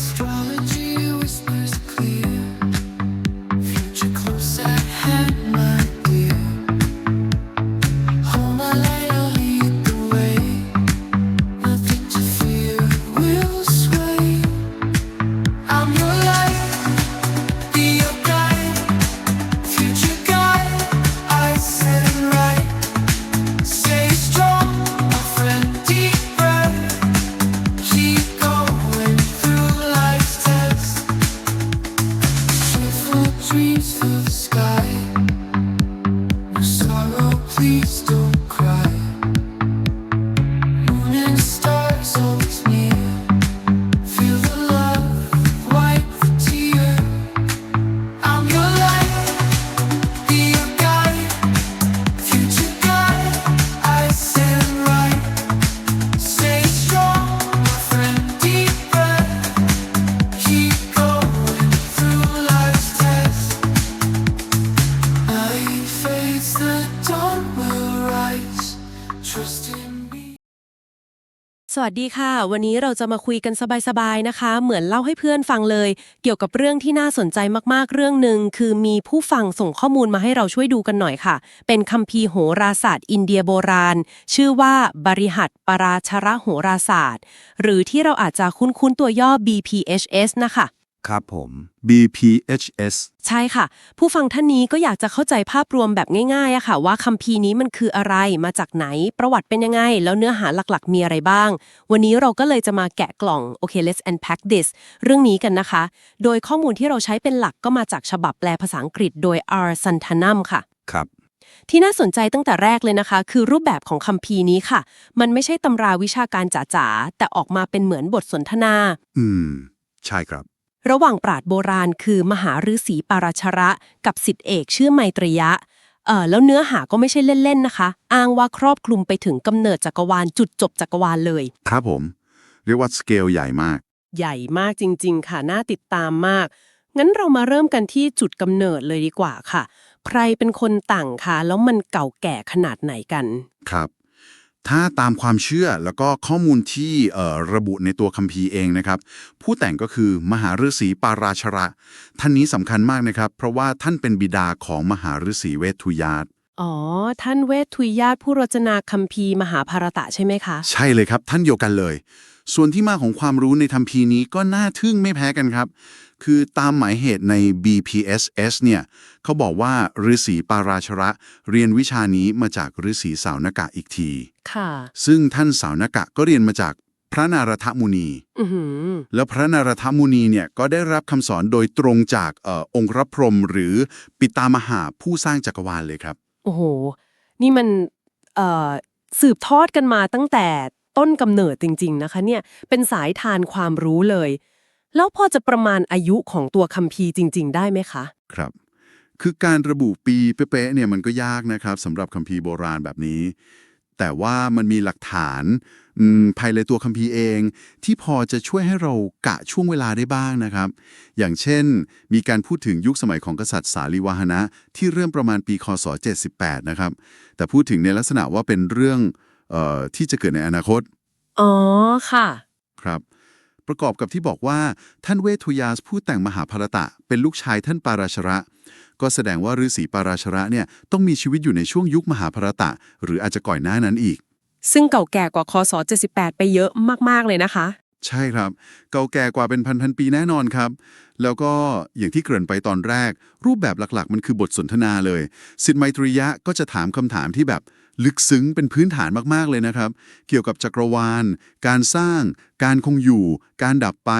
Astrology please don't วัสดีค่ะ วันนี้เราจะมาคุยกันสบายๆนะคะ เหมือนเล่าให้เพื่อนฟังเลย เกี่ยวกับเรื่องที่น่าสนใจมากๆเรื่องหนึ่งคือมีผู้ฟังส่งข้อมูลมาให้เราช่วยดูกันหน่อยค่ะ เป็นคัมภีร์โหราศาสตร์ อินเดียโบราณ ชื่อว่าบริหัตปราชระโหราศาสตร์ หรือที่เราอาจจะคุ้นๆตัวย่อ BPHS นะคะ ครับผม BPHS ใช่ค่ะ ผู้ฟังท่านนี้ก็อยากจะเข้าใจภาพรวมแบบง่ายๆอะค่ะ ว่าคัมภีร์นี้มันคืออะไรมาจากไหน ประวัติเป็นยังไง แล้วเนื้อหาหลักๆ มีอะไรบ้าง วันนี้เราก็เลยจะมาแกะกล่องโอเค let's unpack this เรื่องนี้กันนะคะ โดยข้อมูลที่เราใช้เป็นหลักก็มาจากฉบับแปลภาษาอังกฤษโดย R. Santanam ค่ะ ครับ ที่น่าสนใจตั้งแต่แรกเลยนะคะ คือรูปแบบของคัมภีร์นี้ค่ะ มันไม่ใช่ตำราวิชาการจ๋าๆแต่ออกมาเป็นเหมือนบทสนทนา อืม ใช่ครับ ระหว่างปราดโบราณคือมหาฤาษีปาราชระกับสิทธิเอกชื่อไมตรยะเออแล้วเนื้อหาก็ไม่ใช่เล่น ๆ นะคะ อ้างว่าครอบคลุมไปถึงกำเนิดจักรวาลจุดจบจักรวาลเลย ครับผม เรียกว่าสเกลใหญ่มาก ใหญ่มากจริง ๆ ค่ะ น่าติดตามมาก งั้นเรามาเริ่มกันที่จุดกำเนิดเลยดีกว่าค่ะ ใครเป็นคนตั้งคะแล้วมันเก่าแก่ขนาดไหนกัน ครับ ถ้าตามความเชื่อแล้วก็ข้อมูลที่เอ่อระบุในตัวคัมภีร์เองนะครับ ผู้แต่งก็คือมหาฤาษีปาราชระ ท่านนี้สำคัญมากนะครับ เพราะว่าท่านเป็นบิดาของมหาฤาษีเวททุยาตอ๋อ ท่านเวททุยญาติผู้รจนาคัมภีร์มหาภารตะใช่ไหมคะ ใช่เลยครับ ท่านเดียวกันเลย ส่วนที่มาของความรู้ในคัมภีร์นี้ก็น่าทึ่งไม่แพ้กันครับ คือตามหมายเหตุใน BPSS เนี่ยเขาบอกว่าฤาษีปาราชระ เรียนวิชานี้มาจากฤาษีสาวนกะอีกที ค่ะ ซึ่งท่านสาวนกะก็เรียนมาจากพระนารถมุนีอือหือแล้วพระนารถมุนีเนี่ยก็ได้รับคำสอนโดยตรงจากเออองค์พระพรหมหรือปิตามหาผู้สร้างจักรวาลเลยครับ โอ้โห นี่มันเอ่อสืบทอดกันมาตั้งแต่ ต้นกำเนิดจริง ๆ นะคะเนี่ยเป็นสายทานความรู้เลย แล้วพอจะประมาณอายุของตัวคัมภีร์จริง ๆ ได้ไหมคะ ครับ คือการระบุปีเป๊ะๆเนี่ยมันก็ยากนะครับสำหรับคัมภีร์โบราณแบบนี้ แต่ว่ามันมีหลักฐานภายในตัวคัมภีร์เอง ที่พอจะช่วยให้เรากะช่วงเวลาได้บ้างนะครับ อย่างเช่น มีการพูดถึงยุคสมัยของกษัตริย์สาลีวาหนะ ที่เริ่มประมาณปีคศ78นะครับแต่พูดถึงในลักษณะว่าเป็นเรื่อง ที่จะเกิดในอนาคต อ๋อ ค่ะ ครับ ประกอบกับที่บอกว่า ท่านเวทุยาสผู้แต่งมหาภารตะ เป็นลูกชายท่านปาราชระ ก็แสดงว่าฤาษีปาราชระเนี่ยต้องมีชีวิตอยู่ในช่วงยุคมหาภารตะ หรืออาจจะก่อนหน้านั้นอีก ซึ่งเก่าแก่กว่าคศ78 ไปเยอะมากๆเลยนะคะ ใช่ครับ เก่าแก่กว่าเป็นพันพันๆปีแน่นอนครับ แล้วก็อย่างที่เกริ่นไปตอนแรก รูปแบบหลักๆ มันคือบทสนทนาเลย สิทธิไมตริยะก็จะถามคำถามที่แบบ ลึกซึ้งเป็นพื้นฐานมากๆเลยนะครับ เกี่ยวกับจักรวาล การสร้าง การคงอยู่ การดับไป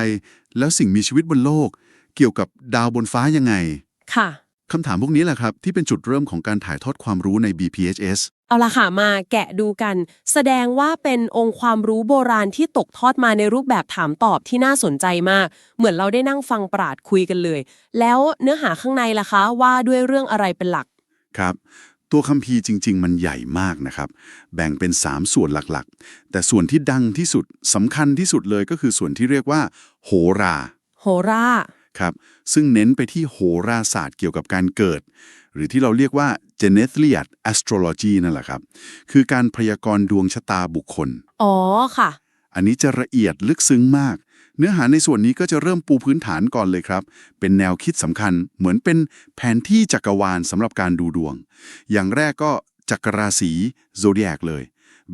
แล้วสิ่งมีชีวิตบนโลก เกี่ยวกับดาวบนฟ้ายังไง ค่ะคำถามพวกนี้แหละครับ ที่เป็นจุดเริ่มของการถ่ายทอดความรู้ใน BPHS เอาละค่ะมาแกะดูกัน แสดงว่าเป็นองค์ความรู้โบราณที่ตกทอดมาในรูปแบบถามตอบที่น่าสนใจมาก เหมือนเราได้นั่งฟังปราดคุยกันเลย แล้วเนื้อหาข้างในล่ะคะ ว่าด้วยเรื่องอะไรเป็นหลักครับ ตัวคัมภีร์จริง ๆ มันใหญ่มากนะครับ แบ่งเป็น 3 ส่วนหลักๆ แต่ส่วนที่ดังที่สุดสำคัญที่สุดเลยก็คือส่วนที่เรียกว่า โหรา โหราครับ ซึ่งเน้นไปที่โหราศาสตร์เกี่ยวกับการเกิด หรือที่เราเรียกว่า genethliad astrology นั่นแหละครับ คือการพยากรณ์ดวงชะตาบุคคล อ๋อค่ะ อันนี้จะละเอียดลึกซึ้งมาก เนื้อหาในส่วนนี้ก็จะเริ่มปูพื้นฐานก่อนเลยครับ เป็นแนวคิดสำคัญ เหมือนเป็นแผนที่จักรวาลสำหรับการดูดวง อย่างแรกก็จักรราศีโซเดียกเลย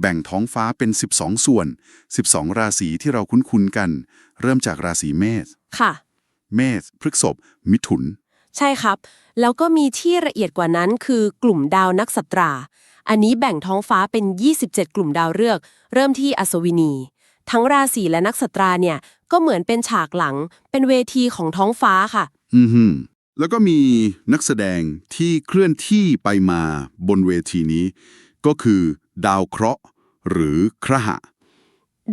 แบ่งท้องฟ้าเป็น 12 ส่วน 12 ราศีที่เราคุ้นๆกัน เริ่มจากราศีเมษค่ะ เมษพฤษภมิถุน ใช่ครับ แล้วก็มีที่ละเอียดกว่านั้นคือกลุ่มดาวนักสัตรา อันนี้แบ่งท้องฟ้าเป็น 27 กลุ่มดาวฤกษ์เริ่มที่อัศวินี ทั้งราศีและนักสัตราเนี่ย ก็เหมือนเป็นฉากหลัง เป็นเวทีของท้องฟ้าค่ะ อือฮึแล้วก็มีนักแสดงที่เคลื่อนที่ไปมาบนเวทีนี้ ก็คือดาวเคราะห์หรือคระหะ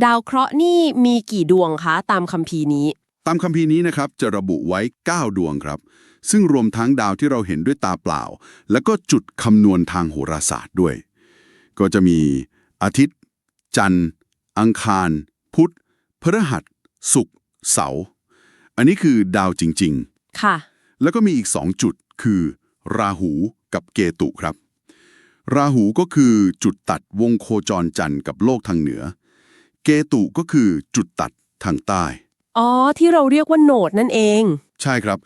ดาวเคราะห์นี่มีกี่ดวงคะตามคัมภีร์นี้ ตามคัมภีร์นี้นะครับจะระบุไว้ 9 ดวงครับ ซึ่งรวมทั้งดาวที่เราเห็นด้วยตาเปล่า แล้วก็จุดคำนวณทางโหราศาสตร์ด้วย ก็จะมีอาทิตย์ จันทร์ อังคาร พุธพฤหัส ศุกร์เสาร์อันนี้คือดาวจริงค่ะๆแล้วก็มีอีก 2 จุดคือ ราหูกับเกตุครับ ราหูก็คือจุดตัดวงโคจรจันทร์กับโลกทางเหนือ เกตุก็คือจุดตัดทางใต้ อ๋อ ที่เราเรียกว่าโหนดนั่นเอง ใช่ครับ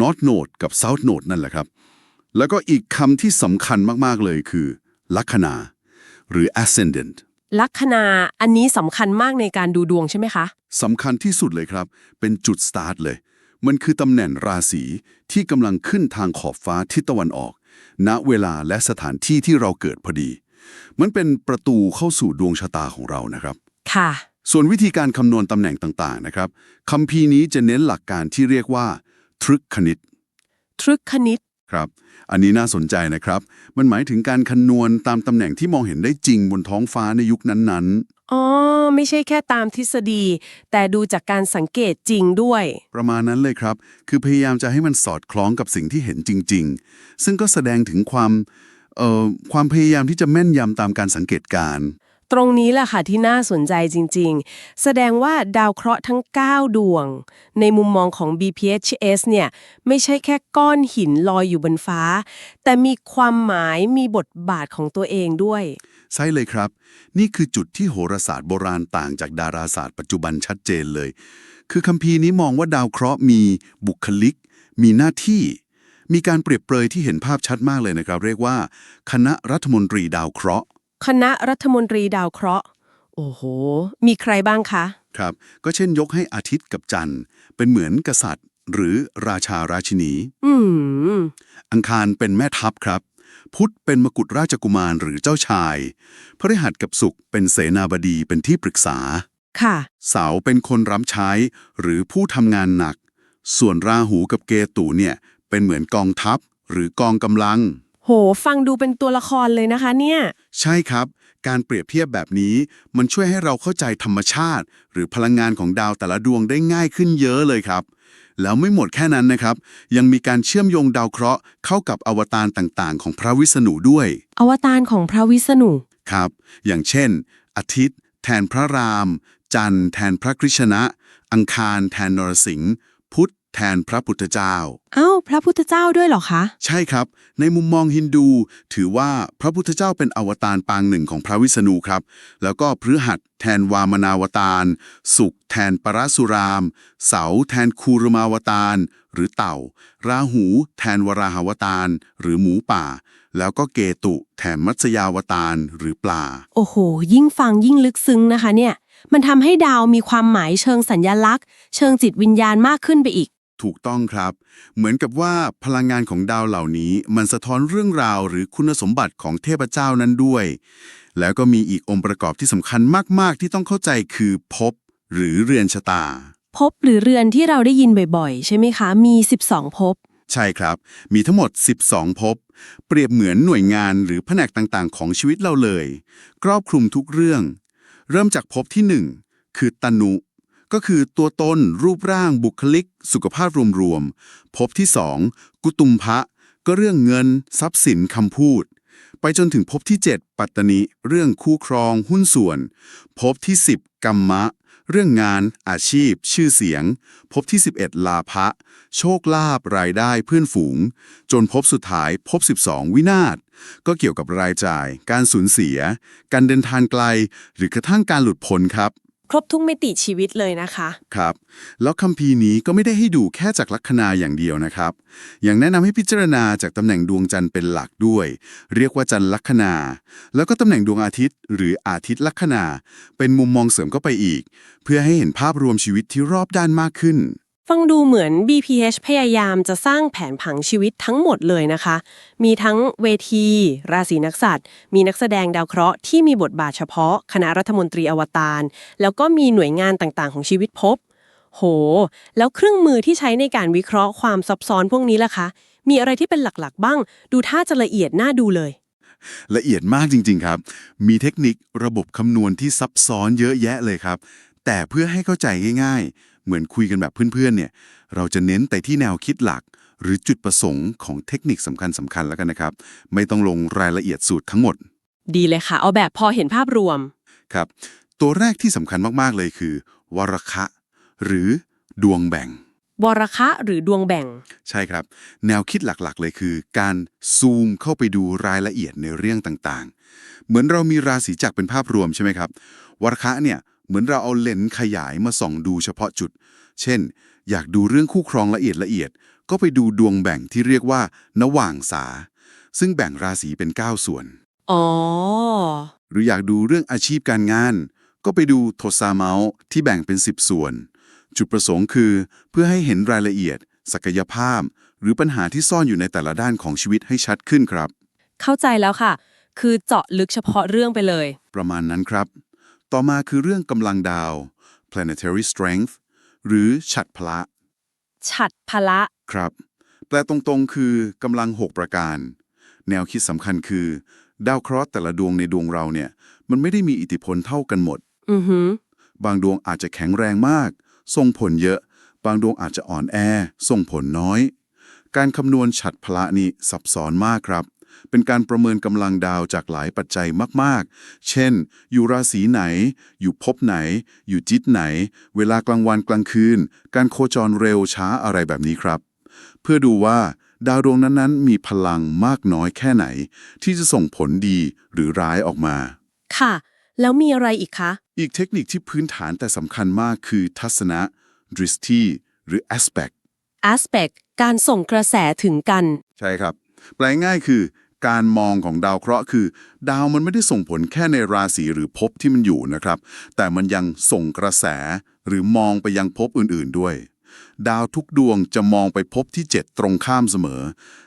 North Node กับ South Node นั่นแหละครับ แล้วก็อีกคำที่สำคัญมาก ๆ เลยคือ ลัคนา หรือ ascendant ลัคนาอันนี้สำคัญมากในการดูดวงใช่ไหมคะ สำคัญที่สุดเลยครับ เป็นจุดสตาร์ทเลย มันคือตำแหน่งราศีที่กำลังขึ้นทางขอบฟ้าทิศตะวันออก ณเวลาและสถานที่ที่เราเกิดพอดี มันเป็นประตูเข้าสู่ดวงชะตาของเรานะครับ ค่ะ ส่วนวิธีการคำนวณตำแหน่งต่างๆนะครับคัมภีร์นี้จะเน้นหลักการที่เรียกว่า ทรึกคณิต ทรึกคณิต ครับ อันนี้น่าสนใจนะครับ มันหมายถึงการคำนวณตามตำแหน่งที่มองเห็นได้จริงบนท้องฟ้าในยุคนั้นอ๋อ ไม่ใช่แค่ตามทฤษฎี แต่ดูจากการสังเกตจริงด้วย ๆ ประมาณนั้นเลยครับ คือพยายามจะให้มันสอดคล้องกับสิ่งที่เห็นจริง ๆ ซึ่งก็แสดงถึงความเอ่อความพยายามที่จะแม่นยำตามการสังเกตการณ์ ตรงนี้แหละค่ะที่น่าสนใจจริงๆ แสดงว่าดาวเคราะห์ทั้ง 9 ดวง ในมุมมองของ BPHS เนี่ยไม่ใช่แค่ก้อนหินลอยอยู่บนฟ้า แต่มีความหมายมีบทบาทของตัวเองด้วย ใช่เลยครับ นี่คือจุดที่โหราศาสตร์โบราณต่างจากดาราศาสตร์ปัจจุบันชัดเจนเลย คือคัมภีร์นี้มองว่าดาวเคราะห์มีบุคลิก มีหน้าที่ มีการเปรียบเปรยที่เห็นภาพชัดมากเลยนะครับ เรียกว่า คณะรัฐมนตรีดาวเคราะห์ คณะรัฐมนตรีดาวเคราะห์ โอ้โห มีใครบ้างคะ ครับ ก็เช่นยกให้อาทิตย์กับจันทร์เป็นเหมือนกษัตริย์ หรือราชาราชินี อืม อังคารเป็นแม่ทัพครับ พุธเป็นมกุฎราชกุมารหรือเจ้าชาย พฤหัสกับศุกร์เป็นเสนาบดีเป็นที่ปรึกษา ค่ะ เสาร์เป็นคนรับใช้ หรือผู้ทำงานหนัก ส่วนราหูกับเกตุเนี่ยเป็นเหมือนกองทัพ หรือกองกำลัง โห ฟังดูเป็นตัวละครเลยนะคะเนี่ย ใช่ครับ การเปรียบเทียบแบบนี้ มันช่วยให้เราเข้าใจธรรมชาติ หรือพลังงานของดาวแต่ละดวงได้ง่ายขึ้นเยอะเลยครับ แล้วไม่หมดแค่นั้นนะครับ ยังมีการเชื่อมโยงดาวเคราะห์เข้ากับอวตารต่างๆ ของพระวิษณุด้วย อวตารของพระวิษณุ ครับ อย่างเช่น อาทิตย์ แทนพระราม จันทร์แทนพระกฤษณะ อังคาร แทนนรสิงห์พุธ แทนพระพุทธเจ้าเอ้าพระพุทธเจ้าด้วยเหรอคะ ใช่ครับ ในมุมมองฮินดู ถือว่าพระพุทธเจ้าเป็นอวตารปางหนึ่งของพระวิษณุครับ แล้วก็พฤหัสแทนวามนาวตารศุกร์แทนปรสุราม เสาร์แทนคูรมาวตารหรือเต่า ราหู แทนวราหาวตารหรือหมูป่า แล้วก็เกตุ แทนมัตสยาวตารหรือปลา โอ้โห ยิ่งฟังยิ่งลึกซึ้งนะคะเนี่ย มันทำให้ดาวมีความหมายเชิงสัญญลักษณ์ เชิงจิตวิญญาณมากขึ้นไปอีก ถูกต้องครับ เหมือนกับว่าพลังงานของดาวเหล่านี้ มันสะท้อนเรื่องราวหรือคุณสมบัติของเทพเจ้านั้นด้วย แล้วก็มีอีกองค์ประกอบที่สำคัญมาก ๆ ที่ต้องเข้าใจคือภพหรือเรือนชะตา ภพหรือเรือนที่เราได้ยินบ่อยๆ ใช่ไหมคะ มี 12ภพใช่ครับ มีทั้งหมด 12ภพ เปรียบเหมือนหน่วยงานหรือแผนกต่างๆ ของชีวิตเราเลย ครอบคลุมทุกเรื่อง เริ่มจากภพที่ 1 คือตนุ ก็คือตัวตนรูปร่างบุคลิก สุขภาพรวมๆ ภพที่ 2 กุตุมพะก็เรื่องเงิน ทรัพย์สินคำพูด ไปจนถึงภพที่ 7 ปัตตนิ เรื่องคู่ครองหุ้นส่วน ภพที่ 10 กรรมะ เรื่องงาน อาชีพ ชื่อเสียง ภพที่ 11 ลาภะโชคลาภรายได้เพื่อนฝูง จนภพสุดท้ายภพ12 วินาศก็เกี่ยวกับรายจ่าย การสูญเสีย การเดินทางไกล หรือกระทั่งการหลุดพ้นครับ ครบทุกมิติชีวิตเลยนะคะ ครับ แล้วคัมภีร์นี้ก็ไม่ได้ให้ดูแค่จากลัคนาอย่างเดียวนะครับ ยังแนะนำให้พิจารณาจากตำแหน่งดวงจันทร์เป็นหลักด้วย เรียกว่าจันทร์ลัคนา แล้วก็ตำแหน่งดวงอาทิตย์ หรืออาทิตย์ลัคนา เป็นมุมมองเสริมเข้าไปอีก เพื่อให้เห็นภาพรวมชีวิตที่รอบด้านมากขึ้น ฟังดูเหมือน BPH พยายามจะสร้างแผนผังชีวิตทั้งหมดเลยนะคะ มีทั้งเวที ราศีนักษัตริย์มีนักแสดงดาวเคราะห์ที่มีบทบาทเฉพาะ คณะรัฐมนตรีอวตาร แล้วก็มีหน่วยงานต่างๆ ของชีวิตภพโห แล้วเครื่องมือที่ใช้ในการวิเคราะห์ความซับซ้อนพวกนี้ล่ะคะ มีอะไรที่เป็นหลักๆ บ้าง ดูท่าจะละเอียดน่าดูเลย ละเอียดมากจริง ๆ ครับ มีเทคนิคระบบคำนวณที่ซับซ้อนเยอะแยะเลยครับ แต่เพื่อให้เข้าใจง่าย ๆ เหมือนคุยกันแบบเพื่อนๆเนี่ยเราจะเน้นแต่ที่แนวคิดหลัก หรือจุดประสงค์ของเทคนิคสำคัญสำคัญๆแล้วกันนะครับ ไม่ต้องลงรายละเอียดสูตรทั้งหมด ดีเลยค่ะ เอาแบบพอเห็นภาพรวมครับ ตัวแรกที่สำคัญมากๆเลยคือ วรคะ หรือดวงแบ่ง วรคะหรือดวงแบ่ง ใช่ครับ แนวคิดหลักๆเลยคือ การซูมเข้าไปดูรายละเอียดในเรื่องต่างๆ เหมือนเรามีราศีจักรเป็นภาพรวมใช่ไหมครับวรคะเนี่ย เหมือนเราเอาเลนส์ขยายมาส่องดูเฉพาะจุด เช่น อยากดูเรื่องคู่ครองละเอียดละเอียด ก็ไปดูดวงแบ่งที่เรียกว่านว่างสา ซึ่งแบ่งราศีเป็น 9 ส่วน อ๋อ หรืออยากดูเรื่องอาชีพการงาน ก็ไปดูโทซาเมาส์ที่แบ่งเป็น 10 ส่วน จุดประสงค์คือ เพื่อให้เห็นรายละเอียด ศักยภาพ หรือปัญหาที่ซ่อนอยู่ในแต่ละด้านของชีวิตให้ชัดขึ้นครับ เข้าใจแล้วค่ะ คือเจาะลึกเฉพาะเรื่องไปเลย ประมาณนั้นครับ ต่อมาคือเรื่องกำลังดาว planetary strength หรือฉัดพละ ฉัดพละครับ แปลตรงๆคือกำลัง 6 ประการ แนวคิดสำคัญคือ ดาวเคราะห์แต่ละดวงในดวงเราเนี่ย มันไม่ได้มีอิทธิพลเท่ากันหมด อือหือบางดวงอาจจะแข็งแรงมาก ส่งผลเยอะ บางดวงอาจจะอ่อนแอ ส่งผลน้อย การคำนวณฉัดพละนี้ซับซ้อนมากครับ เป็นการประเมินกำลังดาวจากหลายปัจจัยมากๆ เช่น อยู่ราศีไหน อยู่ภพไหน อยู่จิตไหน เวลากลางวันกลางคืน การโคจรเร็วช้าอะไรแบบนี้ครับ เพื่อดูว่าดาวดวงนั้นๆ มีพลังมากน้อยแค่ไหน ที่จะส่งผลดีหรือร้ายออกมา ค่ะ แล้วมีอะไรอีกคะ อีกเทคนิคที่พื้นฐานแต่สำคัญมากคือทัศนะ dristy หรือ aspect aspect การส่งกระแสถึงกัน ใช่ครับ แปลง่ายคือ การมองของดาวเคราะห์คือ ดาวมันไม่ได้ส่งผลแค่ในราศีหรือภพที่มันอยู่นะครับ แต่มันยังส่งกระแสหรือมองไปยังภพอื่นๆด้วย ดาวทุกดวงจะมองไปภพที่ 7 ตรงข้ามเสมอ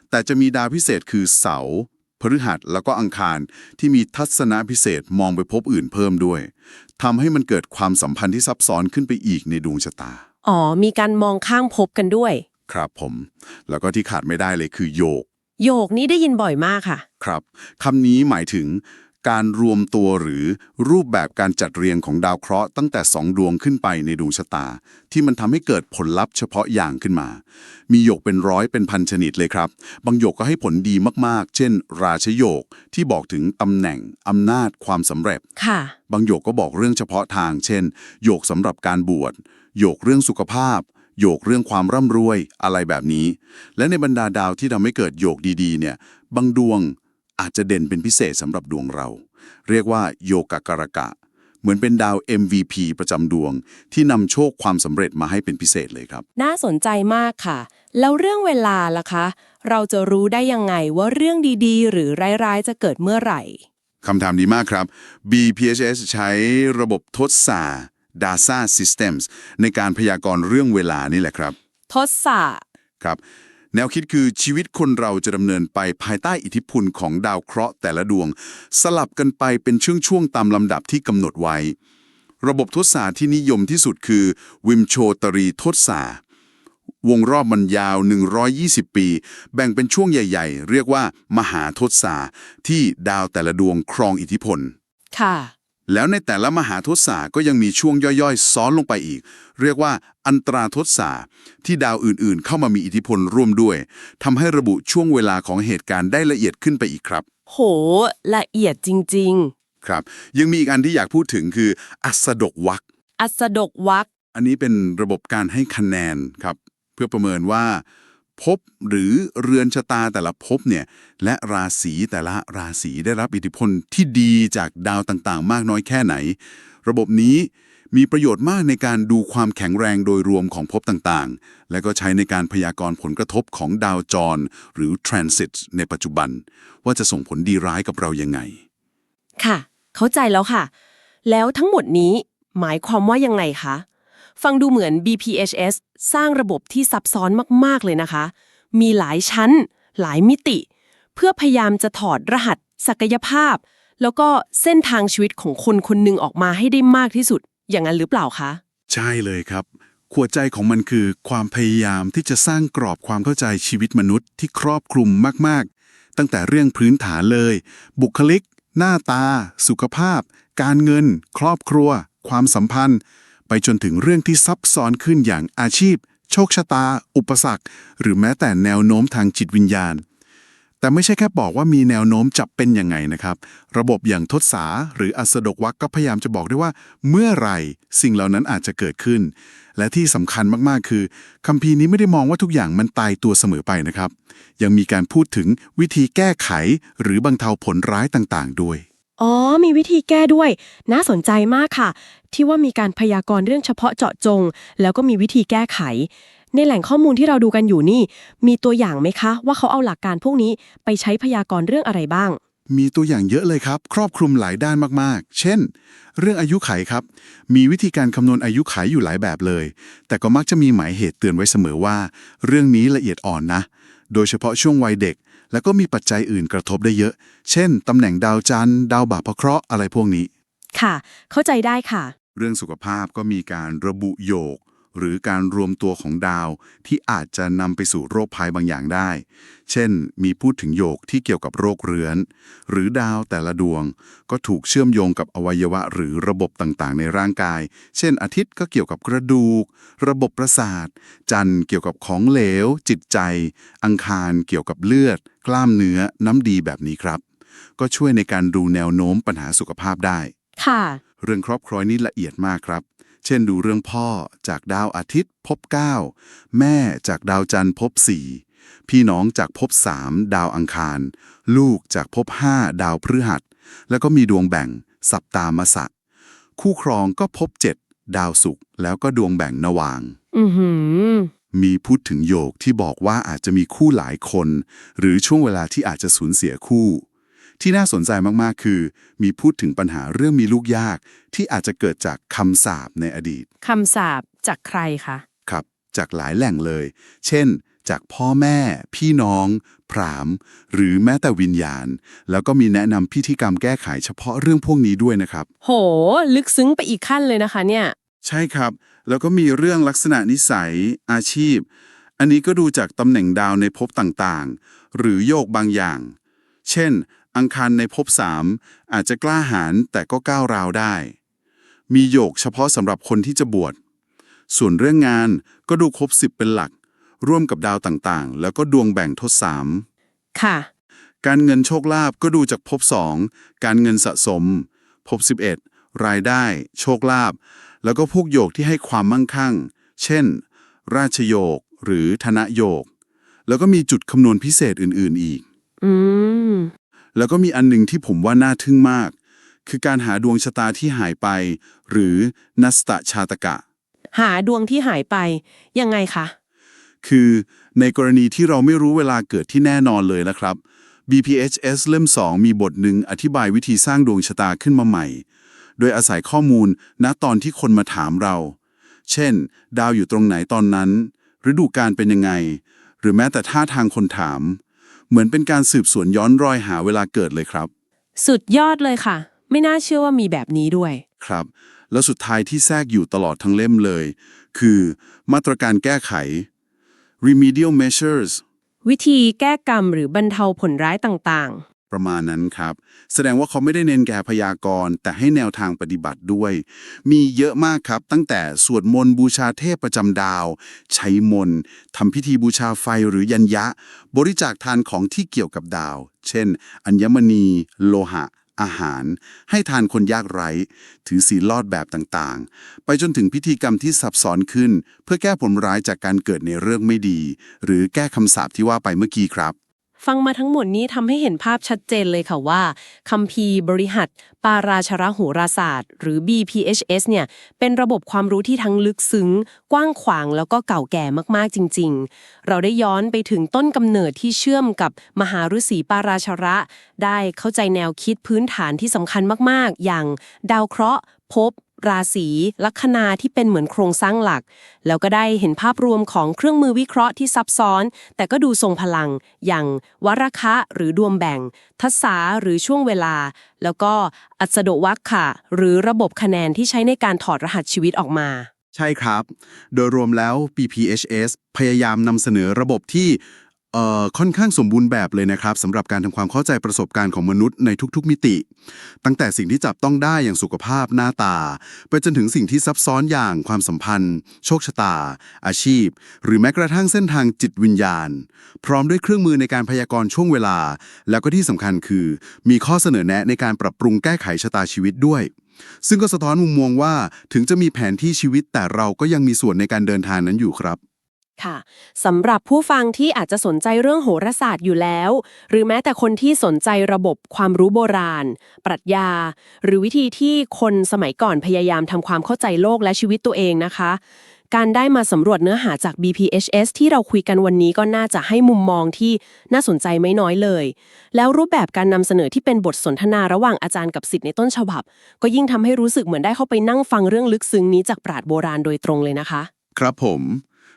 แต่จะมีดาวพิเศษคือเสาร์พฤหัสแล้วก็อังคารที่มีทัศนะพิเศษมองไปภพอื่นเพิ่มด้วยทำให้มันเกิดความสัมพันธ์ที่ซับซ้อนขึ้นไปอีกในดวงชะตา อ๋อ มีการมองข้างพบกันด้วย ครับผม แล้วก็ที่ขาดไม่ได้เลยคือโยก โยกนี้ได้ยินบ่อยมากค่ะ ครับคำนี้หมายถึงการรวมตัวหรือรูปแบบการจัดเรียงของดาวเคราะห์ตั้งแต่สองดวงขึ้นไปในดวงชะตา ที่มันทำให้เกิดผลลัพธ์เฉพาะอย่างขึ้นมา มีโยกเป็นร้อยเป็นพันชนิดเลยครับ บางโยกก็ให้ผลดีมากๆ เช่น ราชโยกที่บอกถึงตำแหน่งอำนาจความสำเร็จ ค่ะ บางโยกก็บอกเรื่องเฉพาะทาง เช่น โยกสำหรับการบวชโยกเรื่องสุขภาพ โยกเรื่องความร่ำรวยอะไรแบบนี้ และในบรรดาดาวที่ทำให้เกิดโยกดีๆเนี่ยบางดวงอาจจะเด่นเป็นพิเศษสำหรับดวงเรา เรียกว่าโยกกรกะ เหมือนเป็นดาว MVP ประจำดวง ที่นำโชคความสำเร็จมาให้เป็นพิเศษเลยครับ น่าสนใจมากค่ะ แล้วเรื่องเวลาล่ะคะ เราจะรู้ได้ยังไงว่าเรื่องดีๆ หรือร้ายๆ จะเกิดเมื่อไหร่คำถามดีมากครับ BPHS ใช้ระบบทดสา DASA Systems ในการพยากรณ์เรื่องเวลานี่แหละครับ ทศสะครับ แนวคิดคือชีวิตคนเราจะดำเนินไปภายใต้อิทธิพลของดาวเคราะห์แต่ละดวง สลับกันไปเป็นช่วงๆตามลำดับที่กำหนดไว้ ระบบทดสาที่นิยมที่สุดคือ วิมโชตรีทดสาวงรอบมันยาว 120 ปี แบ่งเป็นช่วงใหญ่ ๆ เรียกว่ามหาทศสาที่ดาวแต่ละดวงครองอิทธิพล ค่ะ แล้วในแต่ละมหาทศสาก็ยังมีช่วงย่อยๆ ซ้อนลงไปอีก เรียกว่าอันตราทศสาที่ดาวอื่นๆ เข้ามามีอิทธิพลร่วมด้วยทำให้ระบุช่วงเวลาของเหตุการณ์ได้ละเอียดขึ้นไปอีกครับ โห ละเอียดจริงครับ ยังมีอีกอันที่อยากพูดถึงคือ อัสดกวักๆอัสดกวักอันนี้เป็นระบบการให้คะแนนครับ เพื่อประเมินว่า ภพหรือเรือนชะตาแต่ละภพเนี่ยและราศีแต่ละราศีได้รับอิทธิพลที่ดีจากดาวต่างๆ มากน้อยแค่ไหน ระบบนี้มีประโยชน์มากในการดูความแข็งแรงโดยรวมของภพต่างๆ และก็ใช้ในการพยากรณ์ผลกระทบของดาวจร หรือ transit ในปัจจุบัน ว่าจะส่งผลดีร้ายกับเรายังไง ค่ะ เข้าใจแล้วค่ะ แล้วทั้งหมดนี้หมายความว่ายังไงคะ ฟังดูเหมือน BPHS สร้างระบบที่ซับซ้อนมาก ๆ เลยนะคะ มีหลายชั้น หลายมิติ เพื่อพยายามจะถอดรหัส ศักยภาพ แล้วก็เส้นทางชีวิตของคนคนหนึ่งออกมาให้ได้มากที่สุด อย่างนั้นหรือเปล่าคะ ใช่เลยครับหัวใจของมันคือความพยายามที่จะสร้างกรอบความเข้าใจชีวิตมนุษย์ที่ครอบคลุมมาก ๆ ตั้งแต่เรื่องพื้นฐานเลย บุคลิก หน้าตา สุขภาพ การเงิน ครอบครัว ความสัมพันธ์ ไปจนถึงเรื่องที่ซับซ้อนขึ้นอย่างอาชีพ โชคชะตา อุปสรรค หรือแม้แต่แนวโน้มทางจิตวิญญาณ แต่ไม่ใช่แค่บอกว่ามีแนวโน้มจะเป็นยังไงนะครับ ระบบอย่างทศาหรืออัสดกวักก็พยายามจะบอกด้วยว่า เมื่อไหร่สิ่งเหล่านั้นอาจจะเกิดขึ้น และที่สำคัญมากๆ คือคัมภีร์นี้ไม่ได้มองว่าทุกอย่างมันตายตัวเสมอไปนะครับ ยังมีการพูดถึงวิธีแก้ไขหรือบรรเทาผลร้ายต่างๆ ด้วย อ๋อ มีวิธีแก้ด้วย น่าสนใจมากค่ะ ที่ว่ามีการพยากรณ์เรื่องเฉพาะเจาะจง แล้วก็มีวิธีแก้ไข ในแหล่งข้อมูลที่เราดูกันอยู่นี่ มีตัวอย่างไหมคะ ว่าเขาเอาหลักการพวกนี้ไปใช้พยากรณ์เรื่องอะไรบ้าง มีตัวอย่างเยอะเลยครับ ครอบคลุมหลายด้านมากๆ เช่น เรื่องอายุไขครับ มีวิธีการคำนวณอายุไขอยู่หลายแบบเลย แต่ก็มักจะมีหมายเหตุเตือนไว้เสมอว่า เรื่องนี้ละเอียดอ่อนนะ โดยเฉพาะช่วงวัยเด็ก แล้วก็มีปัจจัยอื่นกระทบได้เยอะ เช่นตำแหน่งดาวจันทร์ดาวบาปเคราะห์อะไรพวกนี้ ค่ะ เข้าใจได้ค่ะ เรื่องสุขภาพก็มีการระบุโยก หรือการรวมตัวของดาวที่อาจจะนำไปสู่โรคภัยบางอย่างได้ เช่น มีพูดถึงโยกที่เกี่ยวกับโรคเรื้อน หรือดาวแต่ละดวง ก็ถูกเชื่อมโยงกับอวัยวะหรือระบบต่างๆ ในร่างกาย เช่น อาทิตย์ก็เกี่ยวกับกระดูก ระบบประสาท จันทร์เกี่ยวกับของเหลว จิตใจ อังคารเกี่ยวกับเลือด กล้ามเนื้อ น้ำดีแบบนี้ครับ ก็ช่วยในการดูแนวโน้มปัญหาสุขภาพได้ค่ะ เรื่องครอบครัวนี่ละเอียดมากครับ เช่นดูเรื่องพ่อจากดาวอาทิตย์พบ 9 แม่จากดาวจันทร์พบ 4 พี่น้องจากพบ 3 ดาวอังคาร ลูกจากพบ 5 ดาวพฤหัส แล้วก็มีดวงแบ่ง สัปตามสะ คู่ครองก็พบ 7 ดาวศุกร์แล้วก็ดวงแบ่งนวางอือหือมีพูดถึงโยกที่บอกว่าอาจจะมีคู่หลายคน หรือช่วงเวลาที่อาจจะสูญเสียคู่ ที่น่าสนใจมาก ๆ คือ มีพูดถึงปัญหาเรื่องมีลูกยาก ที่อาจจะเกิดจากคำสาปในอดีตคำสาปจากใครคะครับ จากหลายแหล่งเลย เช่น จากพ่อแม่ พี่น้อง พราม หรือแม้แต่วิญญาณ แล้วก็มีแนะนำพิธีกรรมแก้ไขเฉพาะเรื่องพวกนี้ด้วยนะครับ โห ลึกซึ้งไปอีกขั้นเลยนะคะเนี่ย ใช่ครับ แล้วก็มีเรื่องลักษณะนิสัย อาชีพ อันนี้ก็ดูจากตำแหน่งดาวในภพต่างๆ หรือโยกบางอย่าง เช่น อังคารในภพสามอาจจะกล้าหาญแต่ก็ก้าวร้าวได้ มีโยกเฉพาะสำหรับคนที่จะบวช ส่วนเรื่องงานก็ดูครบสิบเป็นหลัก ร่วมกับดาวต่างๆ แล้วก็ดวงแบ่งทศสามค่ะ การเงินโชคลาภก็ดูจากภพสองการเงินสะสมภพ11รายได้ โชคลาภแล้วก็พวกโยกที่ให้ความมั่งคั่ง เช่น ราชโยกหรือธนโยก แล้วก็มีจุดคำนวณพิเศษอื่น ๆ อีก อืม แล้วก็มีอันหนึ่งที่ผมว่าน่าทึ่งมาก คือการหาดวงชะตาที่หายไป หรือนัสตชาตกะ หาดวงที่หายไป ยังไงคะ คือในกรณีที่เราไม่รู้เวลาเกิดที่แน่นอนเลยนะครับ BPHS เล่ม 2 มีบทหนึ่งอธิบายวิธีสร้างดวงชะตาขึ้นมาใหม่ โดยอาศัยข้อมูลณตอนที่คนมาถามเรา เช่น ดาวอยู่ตรงไหนตอนนั้น ฤดูกาลเป็นยังไง หรือแม้แต่ท่าทางคนถาม เหมือนเป็นการสืบสวนย้อนรอยหาเวลาเกิดเลยครับ สุดยอดเลยค่ะ ไม่น่าเชื่อว่ามีแบบนี้ด้วย ครับ แล้วสุดท้ายที่แทรกอยู่ตลอดทั้งเล่มเลย คือมาตรการแก้ไข remedial measures วิธีแก้กรรมหรือบรรเทาผลร้ายต่าง ประมาณนั้นครับ แสดงว่าเขาไม่ได้เน้นแก่พยากรณ์ แต่ให้แนวทางปฏิบัติด้วย มีเยอะมากครับ ตั้งแต่สวดมนต์บูชาเทพประจำดาว ใช้มนต์ทำพิธีบูชาไฟหรือยัญยะ บริจาคทานของที่เกี่ยวกับดาว เช่น อัญมณี โลหะ อาหาร ให้ทานคนยากไร้ ถือศีลลอดแบบต่างๆ ไปจนถึงพิธีกรรมที่ซับซ้อนขึ้น เพื่อแก้ผลร้ายจากการเกิดในเรื่องไม่ดี หรือแก้คำสาปที่ว่าไปเมื่อกี้ครับ ฟังมาทั้งหมดนี้ทำให้เห็นภาพชัดเจนเลยค่ะว่าคัมภีร์บริหัตปาราชรโหราศาสตร์ หรือ BPHS เนี่ยเป็นระบบความรู้ที่ทั้งลึกซึ้ง กว้างขวางแล้วก็เก่าแก่มากๆจริง ๆ เราได้ย้อนไปถึงต้นกำเนิดที่เชื่อมกับมหาฤาษีปาราชระ ได้เข้าใจแนวคิดพื้นฐานที่สำคัญมากๆ อย่างดาวเคราะห์ภพ ราศีลัคนาที่เป็นเหมือนโครงสร้างหลัก แล้วก็ได้เห็นภาพรวมของเครื่องมือวิเคราะห์ที่ซับซ้อน แต่ก็ดูทรงพลัง อย่างวรคะหรือดวงแบ่ง ทัศาหรือช่วงเวลา แล้วก็อัสดวัคค่ะ หรือระบบคะแนนที่ใช้ในการถอดรหัสชีวิตออกมาใช่ครับ โดยรวมแล้ว BPHS พยายามนำเสนอระบบที่ เอ่อค่อนข้างสมบูรณ์แบบเลยนะครับสำหรับการทำความเข้าใจประสบการณ์ของมนุษย์ในทุกๆมิติ ตั้งแต่สิ่งที่จับต้องได้อย่างสุขภาพหน้าตา ไปจนถึงสิ่งที่ซับซ้อนอย่างความสัมพันธ์ โชคชะตา อาชีพ หรือแม้กระทั่งเส้นทางจิตวิญญาณ พร้อมด้วยเครื่องมือในการพยากรณ์ช่วงเวลา แล้วก็ที่สำคัญคือ มีข้อเสนอแนะในการปรับปรุงแก้ไขชะตาชีวิตด้วยซึ่งก็สะท้อนมุมมองว่าถึงจะมีแผนที่ชีวิตแต่เราก็ยังมีส่วนในการเดินทางนั้นอยู่ครับ ค่ะสำหรับผู้ฟังที่อาจจะสนใจเรื่องโหราศาสตร์อยู่แล้ว หรือแม้แต่คนที่สนใจระบบความรู้โบราณ ปรัชญา หรือวิธีที่คนสมัยก่อนพยายามทำความเข้าใจโลกและชีวิตตัวเองนะคะ การได้มาสำรวจเนื้อหาจาก BPHS ที่เราคุยกันวันนี้ก็น่าจะให้มุมมองที่น่าสนใจไม่น้อยเลย แล้วรูปแบบการนำเสนอที่เป็นบทสนทนาระหว่างอาจารย์กับศิษย์ในต้นฉบับ ก็ยิ่งทำให้รู้สึกเหมือนได้เข้าไปนั่งฟังเรื่องลึกซึ้งนี้จากปราชญ์โบราณโดยตรงเลยนะคะ ครับผม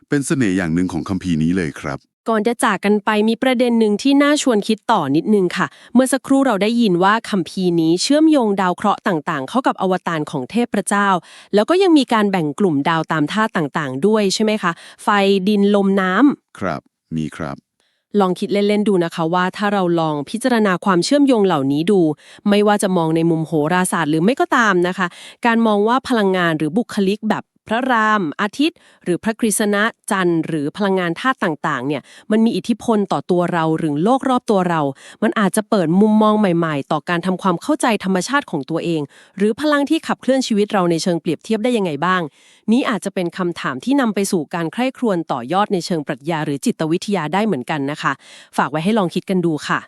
เป็นเสน่ห์อย่างหนึ่งของคัมภีร์นี้เลยครับ ก่อนจะจากกันไปมีประเด็นหนึ่งที่น่าชวนคิดต่อนิดนึงค่ะ เมื่อสักครู่เราได้ยินว่าคัมภีร์นี้เชื่อมโยงดาวเคราะห์ต่างๆ เข้ากับอวตารของเทพเจ้า แล้วก็ยังมีการแบ่งกลุ่มดาวตามธาตุต่างๆ ด้วยใช่ไหมคะ ไฟดินลมน้ำครับ มีครับ ลองคิดเล่น ๆ ดูนะคะว่าถ้าเราลองพิจารณาความเชื่อมโยงเหล่านี้ดู ไม่ว่าจะมองในมุมโหราศาสตร์หรือไม่ก็ตามนะคะ การมองว่าพลังงานหรือบุคลิกแบบ พระราม อาทิตย์ หรือพระกฤษณะจันทร์หรือพลังงานธาตุต่างๆ เนี่ยมันมีอิทธิพลต่อตัวเราหรือโลกรอบตัวเรา มันอาจจะเปิดมุมมองใหม่ๆ ต่อการทำความเข้าใจธรรมชาติของตัวเอง หรือพลังที่ขับเคลื่อนชีวิตเราในเชิงเปรียบเทียบได้ยังไงบ้าง นี้อาจจะเป็นคำถามที่นำไปสู่การใคร่ครวญต่อยอดในเชิงปรัชญาหรือจิตวิทยาได้เหมือนกันนะคะ ฝากไว้ให้ลองคิดกันดูค่ะ